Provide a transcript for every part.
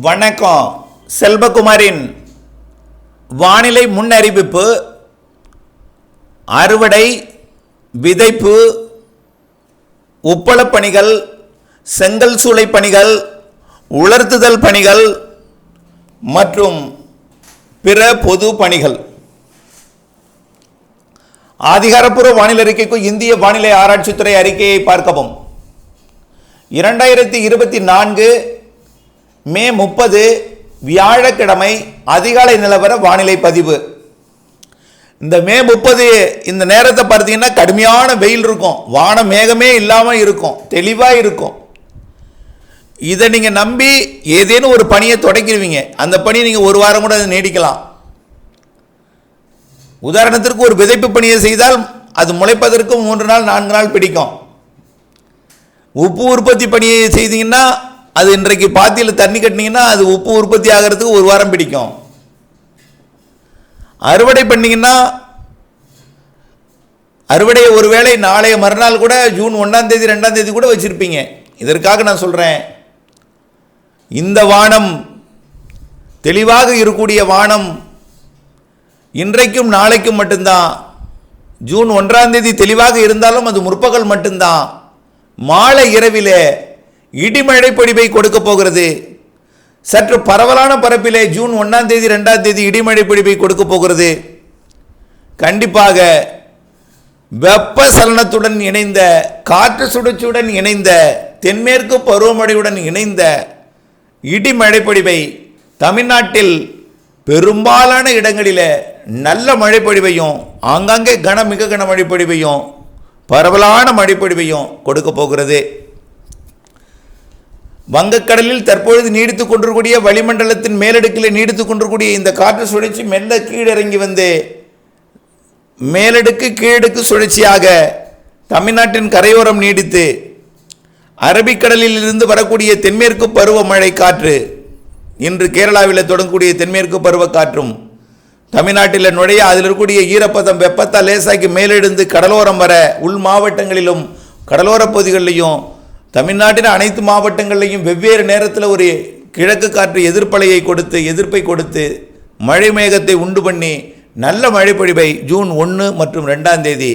வணக்கம். செல்வகுமாரின் வானிலை முன்னறிவிப்பு அறுவடை விதைப்பு உப்பளப் பணிகள் செங்கல் சூளை பணிகள் உலர்த்துதல் பணிகள் மற்றும் பிற பொது பணிகள். அதிகாரப்பூர்வ வானிலை அறிக்கைக்கும் இந்திய வானிலை ஆராய்ச்சித்துறை அறிக்கையை பார்க்கவும். இரண்டாயிரத்தி இருபத்தி நான்கு மே முப்பது வியாழக்கிழமை அதிகாலை நிலவர வானிலை பதிவு. இந்த மே முப்பது இந்த நேரத்தை பார்த்தீங்கன்னா கடுமையான வெயில் இருக்கும். வானம் மேகமே இல்லாமல் இருக்கும். தெளிவாக இருக்கும். இதை நீங்கள் நம்பி ஏதேனும் ஒரு பணியை தொடக்கிடுவீங்க. அந்த பணி நீங்கள் ஒரு வாரம் கூட நீடிக்கலாம். உதாரணத்திற்கு ஒரு விதைப்பு பணியை செய்தால் அது முளைப்பதற்கு மூன்று நாள் நான்கு நாள் பிடிக்கும். உப்பு உற்பத்தி பணியை செய்தீங்கன்னா அது இன்றைக்கு பாத்தியில் தண்ணி கட்டினீங்கன்னா அது உப்பு உற்பத்தி ஆகிறதுக்கு ஒரு வாரம் பிடிக்கும். அறுவடை பண்ணீங்கன்னா அறுவடையை ஒருவேளை நாளைய மறுநாள் கூட ஜூன் ஒன்றாம் தேதி ரெண்டாம் தேதி கூட வச்சுருப்பீங்க. இதற்காக நான் சொல்கிறேன் இந்த வானம் தெளிவாக இருக்கக்கூடிய வானம் இன்றைக்கும் நாளைக்கும் மட்டும்தான். ஜூன் ஒன்றாம் தேதி தெளிவாக இருந்தாலும் அது முற்பகல் மட்டும்தான். மாலை இரவிலே இடிமழை பொழிவை கொடுக்க போகிறது. சற்று பரவலான பரப்பிலே ஜூன் ஒன்றாம் தேதி ரெண்டாம் தேதி இடிமழை பொழிவை கொடுக்க போகிறது. கண்டிப்பாக வெப்ப சலனத்துடன் இணைந்த காற்று சுழற்சியுடன் இணைந்த தென்மேற்கு பருவமழையுடன் இணைந்த இடிமழை பொழிவை தமிழ்நாட்டில் பெரும்பாலான இடங்களில் நல்ல மழைப்பொழிவையும் ஆங்காங்கே கன மிக கன மழைப்பொழிவையும் பரவலான மழைப்பொழிவையும் கொடுக்க போகிறது. வங்கக்கடலில் தற்பொழுது நீடித்துக் கொண்டிருக்கூடிய வளிமண்டலத்தின் மேலடுக்கில் நீடித்துக் கொண்டிருக்கூடிய இந்த காற்று சுழற்சி மெல்ல கீழிறங்கி வந்து மேலடுக்கு கீழடுக்கு சுழற்சியாக தமிழ்நாட்டின் கரையோரம் நீடித்து அரபிக்கடலில் இருந்து வரக்கூடிய தென்மேற்கு பருவமழை காற்று இன்று கேரளாவில் தொடங்கக்கூடிய தென்மேற்கு பருவ காற்றும் தமிழ்நாட்டில் நுழைய அதில் இருக்கக்கூடிய ஈரப்பதம் வெப்பத்தால் லேசாக்கி மேலெழுந்து கடலோரம் வர உள் மாவட்டங்களிலும் கடலோரப் பகுதிகளிலையும் தமிழ்நாட்டின் அனைத்து மாவட்டங்களையும் வெவ்வேறு நேரத்தில் ஒரு கிழக்கு காற்று எதிர்ப்பலையை கொடுத்து எதிர்ப்பை கொடுத்து மழை மேகத்தை உண்டு பண்ணி நல்ல மழைப்பொழிவை ஜூன் ஒன்று மற்றும் ரெண்டாம் தேதி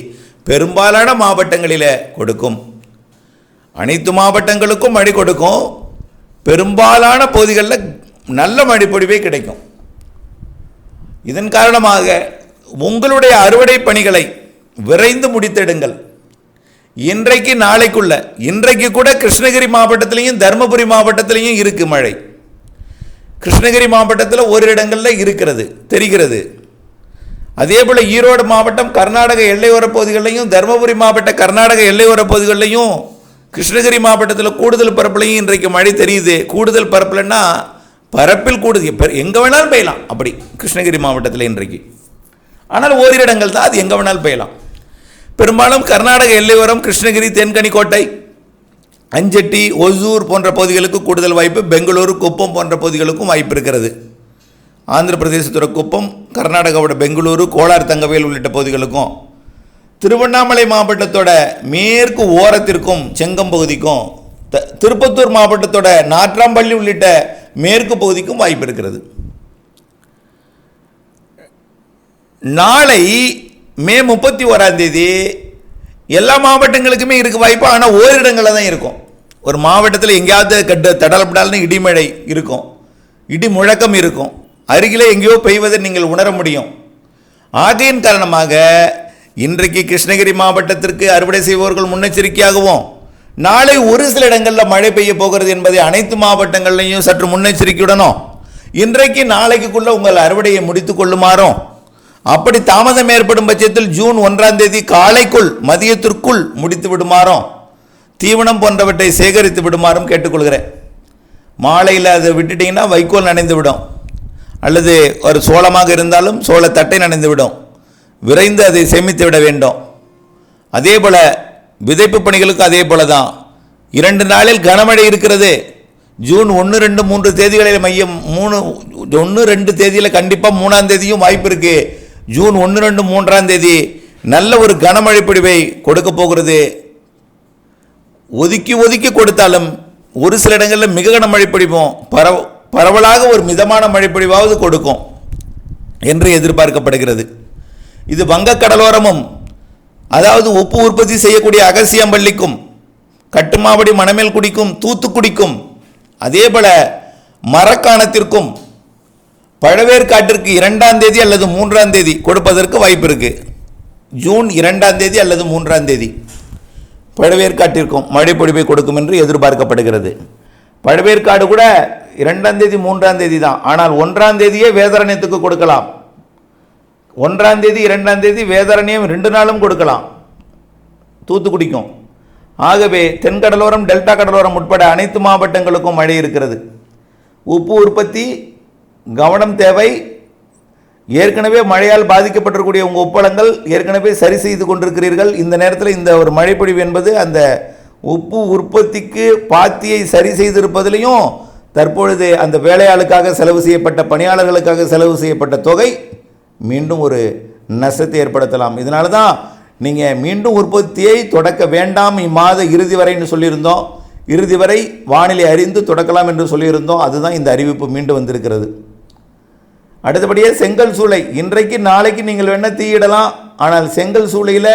பெரும்பாலான மாவட்டங்களில் கொடுக்கும். அனைத்து மாவட்டங்களுக்கும் மழை கொடுக்கும். பெரும்பாலான பகுதிகளில் நல்ல மழைப்பொழிவே கிடைக்கும். இதன் காரணமாக உங்களுடைய அறுவடை பணிகளை விரைந்து முடித்திடுங்கள். இன்றைக்கு நாளைக்குள்ள இன்றைக்கு கூட கிருஷ்ணகிரி மாவட்டத்திலையும் தருமபுரி மாவட்டத்திலையும் இருக்கு மழை. கிருஷ்ணகிரி மாவட்டத்தில் ஒரு இடங்களில் இருக்கிறது தெரிகிறது. அதே போல் ஈரோடு மாவட்டம் கர்நாடக எல்லையோர பகுதிகளிலையும் தருமபுரி மாவட்ட கர்நாடக எல்லையோர பகுதிகளிலையும் கிருஷ்ணகிரி மாவட்டத்தில் கூடுதல் பரப்புலையும் இன்றைக்கு மழை தெரியுது. கூடுதல் பரப்புலன்னா பரப்பில் கூடுது. எங்கே வேணாலும் பெய்யலாம். அப்படி கிருஷ்ணகிரி மாவட்டத்தில் இன்றைக்கு. ஆனால் ஓரிரு இடங்கள் தான் அது எங்கே வேணாலும் பெய்யலாம். பெரும்பாலும் கர்நாடக எல்லையோரம் கிருஷ்ணகிரி தென்கனிக்கோட்டை அஞ்சட்டி ஒசூர் போன்ற பகுதிகளுக்கு கூடுதல் வாய்ப்பு பெங்களூரு குப்பம் போன்ற பகுதிகளுக்கும் வாய்ப்பு இருக்கிறது. ஆந்திர பிரதேசத்தோட குப்பம் கர்நாடகாவோட பெங்களூரு கோலார் தங்கவேல் உள்ளிட்ட பகுதிகளுக்கும் திருவண்ணாமலை மாவட்டத்தோட மேற்கு ஓரத்திற்கும் செங்கம் பகுதிக்கும் த- திருப்பத்தூர் மாவட்டத்தோட நாற்றாம்பள்ளி உள்ளிட்ட மேற்கு பகுதிக்கும் வாய்ப்பு இருக்கிறது. நாளை மே முப்பத்தி ஓராம் தேதி எல்லா மாவட்டங்களுக்குமே இருக்க வாய்ப்பு ஆனால் ஓரிடங்களில் தான் இருக்கும். ஒரு மாவட்டத்தில் எங்கேயாவது கட்டு தடலப்படால்னு இடிமழை இருக்கும். இடி முழக்கம் இருக்கும். அருகிலே எங்கேயோ பெய்வதை நீங்கள் உணர முடியும். ஆகையின் காரணமாக இன்றைக்கு கிருஷ்ணகிரி மாவட்டத்திற்கு அறுவடை செய்பவர்கள் முன்னெச்சரிக்கையாகவும். நாளை ஒரு சில இடங்களில் மழை பெய்ய போகிறது என்பதை அனைத்து மாவட்டங்கள்லையும் சற்று முன்னெச்சரிக்கையுடனும். இன்றைக்கு நாளைக்குள்ள உங்கள் அறுவடையை முடித்து கொள்ளுமாறும் அப்படி தாமதம் ஏற்படும் பட்சத்தில் ஜூன் ஒன்றாம் தேதி காலைக்குள் மதியத்திற்குள் முடித்து விடுமாறும் தீவனம் போன்றவற்றை சேகரித்து விடுமாறும் கேட்டுக்கொள்கிறேன். மாலையில் அதை விட்டுட்டீங்கன்னா வைக்கோல் நனைந்து விடும். அல்லது ஒரு சோளமாக இருந்தாலும் சோளத்தட்டை நனைந்து விடும். விரைந்து அதை சேமித்து விட வேண்டும். அதே போல் விதைப்பு பணிகளுக்கு அதே போல தான் இரண்டு நாளில் கனமழை இருக்கிறது. ஜூன் ஒன்று ரெண்டு மூன்று தேதிகளில் மையம் மூணு ஒன்று ரெண்டு தேதியில் கண்டிப்பாக மூணாம் தேதியும் வாய்ப்பு இருக்குது ஜூன் ஒன்று ரெண்டு மூன்றாம் தேதி நல்ல ஒரு கனமழை பிடிவை கொடுக்க போகிறது. ஒதுக்கி ஒதுக்கி கொடுத்தாலும் ஒரு சில இடங்களில் மிக கனமழை பிடிப்போம் பரவ பரவலாக ஒரு மிதமான மழைப்பொழிவாவது கொடுக்கும் என்று எதிர்பார்க்கப்படுகிறது. இது வங்க கடலோரமும் அதாவது உப்பு உற்பத்தி செய்யக்கூடிய அகசியம்பள்ளிக்கும் கட்டுமாவடி மணமேல் குடிக்கும் தூத்துக்குடிக்கும் அதேபோல மரக்காணத்திற்கும் பழவேற்காட்டிற்கு இரண்டாம் தேதி அல்லது மூன்றாம் தேதி கொடுப்பதற்கு வாய்ப்பு இருக்கு. ஜூன் இரண்டாம் தேதி அல்லது மூன்றாம் தேதி. பழவேற்காட்டிற்கும் மழை பொழிவை கொடுக்கும் என்று எதிர்பார்க்கப்படுகிறது. பழவேற்காடு கூட இரண்டாம் தேதி மூன்றாம் தேதி தான். ஆனால் ஒன்றாம் தேதியே வேதாரண்யத்துக்கு கொடுக்கலாம். ஒன்றாம் தேதி இரண்டாம் தேதி வேதாரண்யம் ரெண்டு நாளும் கொடுக்கலாம். தூத்துக்குடிக்கும். ஆகவே தென்கடலோரம் டெல்டா கடலோரம் உட்பட அனைத்து மாவட்டங்களுக்கும் மழை இருக்கிறது. உப்பு உற்பத்தி கவனம் தேவை. ஏற்கனவே மழையால் பாதிக்கப்பட்டிருக்கக்கூடிய உங்கள் உப்பளங்கள் ஏற்கனவே சரி செய்து கொண்டிருக்கிறீர்கள். இந்த நேரத்தில் இந்த ஒரு மழைப்பொழிவு என்பது அந்த உப்பு உற்பத்திக்கு பாத்தியை சரி செய்திருப்பதிலையும் தற்பொழுது அந்த வேலையாளுக்காக செலவு செய்யப்பட்ட பணியாளர்களுக்காக செலவு செய்யப்பட்ட தொகை மீண்டும் ஒரு நஷ்டத்தை ஏற்படுத்தலாம். இதனால தான் நீங்கள் மீண்டும் உற்பத்தியை தொடக்க வேண்டாம் இம்மாத இறுதி வரைன்னு சொல்லியிருந்தோம். இறுதி வரை வானிலை அறிந்து தொடக்கலாம் என்று சொல்லியிருந்தோம். அதுதான் இந்த அறிவிப்பு மீண்டும் வந்திருக்கிறது. அடுத்தபடியே செங்கல் சூளை. இன்றைக்கு நாளைக்கு நீங்கள் வேணால் தீயிடலாம். ஆனால் செங்கல் சூளையில்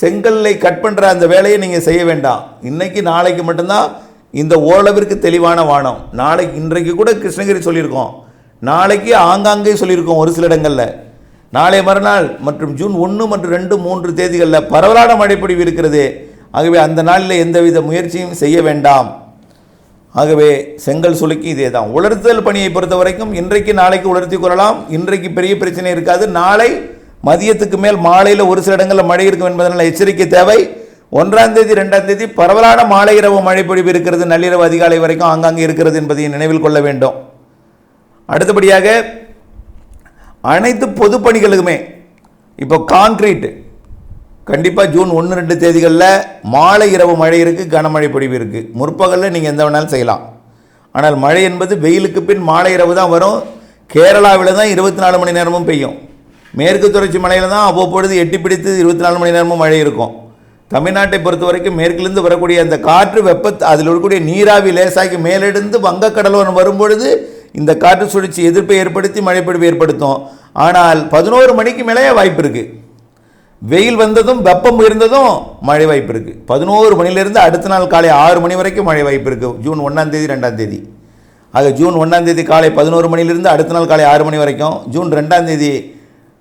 செங்கல்லை கட் பண்ணுற அந்த வேலையை நீங்கள் செய்ய வேண்டாம். இன்றைக்கி நாளைக்கு மட்டும்தான் இந்த ஓரளவிற்கு தெளிவான வானம். நாளைக்கு இன்றைக்கு கூட கிருஷ்ணகிரி சொல்லியிருக்கோம். நாளைக்கு ஆங்காங்கே சொல்லியிருக்கோம் ஒரு சில இடங்களில். நாளை மறுநாள் மற்றும் ஜூன் ஒன்று மற்றும் ரெண்டு மூன்று தேதிகளில் பரவலான மழைப்பொழிவு இருக்கிறது. ஆகவே அந்த நாளில் எந்தவித முயற்சியும் செய்ய வேண்டாம். ஆகவே செங்கல் சுளுக்கி இதே தான் உலர்த்தல் பணியை பொறுத்த வரைக்கும் இன்றைக்கு நாளைக்கு உலர்த்தி கொள்ளலாம். இன்றைக்கு பெரிய பிரச்சனை இருக்காது. நாளை மதியத்துக்கு மேல் மாலையில் ஒரு சில இடங்களில் மழை இருக்கும் என்பதனால் எச்சரிக்கை தேவை. ஒன்றாம் தேதி ரெண்டாம் தேதி பரவலான மாலை இரவு மழை பொழிவு இருக்கிறது. நள்ளிரவு அதிகாலை வரைக்கும் ஆங்காங்கே இருக்கிறது என்பதை நினைவில் கொள்ள வேண்டும். அடுத்தபடியாக அனைத்து பொதுப்பணிகளுக்குமே இப்போ கான்கிரீட் கண்டிப்பாக ஜூன் ஒன்று ரெண்டு தேதிகளில் மாலை இரவு மழை இருக்குது கனமழை பொழிவு இருக்குது முற்பகலில் நீங்கள் எந்த வேணாலும் செய்யலாம். ஆனால் மழை என்பது வெயிலுக்கு பின் மாலை இரவு தான் வரும். கேரளாவில் தான் இருபத்தி நாலு மணி நேரமும் பெய்யும். மேற்கு தொடர்ச்சி மலையில் தான் அவ்வப்பொழுது எட்டி பிடித்து இருபத்தி நாலு மணி நேரமும் மழை இருக்கும். தமிழ்நாட்டை பொறுத்த வரைக்கும் மேற்கிலிருந்து வரக்கூடிய அந்த காற்று வெப்ப அதில் இருக்கக்கூடிய நீராவி லேசாகி மேலெடுந்து வங்கக்கடலோரம் வரும்பொழுது இந்த காற்று சுழற்சி எதிர்ப்பை ஏற்படுத்தி மழைப்பொழிவு ஏற்படுத்தும். ஆனால் பதினோரு மணிக்கு மேலேயே வாய்ப்பு இருக்குது வெயில் வந்ததும் வெப்பம் இருந்ததும் மழை வாய்ப்பு இருக்குது பதினோரு மணிலேருந்து அடுத்த நாள் காலை ஆறு மணி வரைக்கும் மழை வாய்ப்பு இருக்குது ஜூன் ஒன்றாம் தேதி ரெண்டாம் தேதி. ஆக ஜூன் ஒன்றாம் தேதி காலை பதினோரு மணிலேருந்து அடுத்த நாள் காலை ஆறு மணி வரைக்கும் ஜூன் ரெண்டாம் தேதி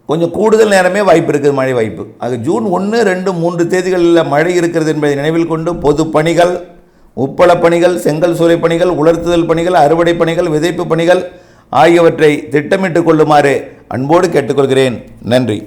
கொஞ்சம் கூடுதல் நேரமே வாய்ப்பு இருக்குது மழை வாய்ப்பு. ஆக ஜூன் ஒன்று ரெண்டு மூன்று தேதிகளில் மழை இருக்கிறது என்பதை நினைவில் கொண்டு பொது பணிகள் உப்பள பணிகள் செங்கல் சூளை பணிகள் உலர்த்துதல் பணிகள் அறுவடை பணிகள் விதைப்பு பணிகள் ஆகியவற்றை திட்டமிட்டு கொள்ளுமாறு அன்போடு கேட்டுக்கொள்கிறேன். நன்றி.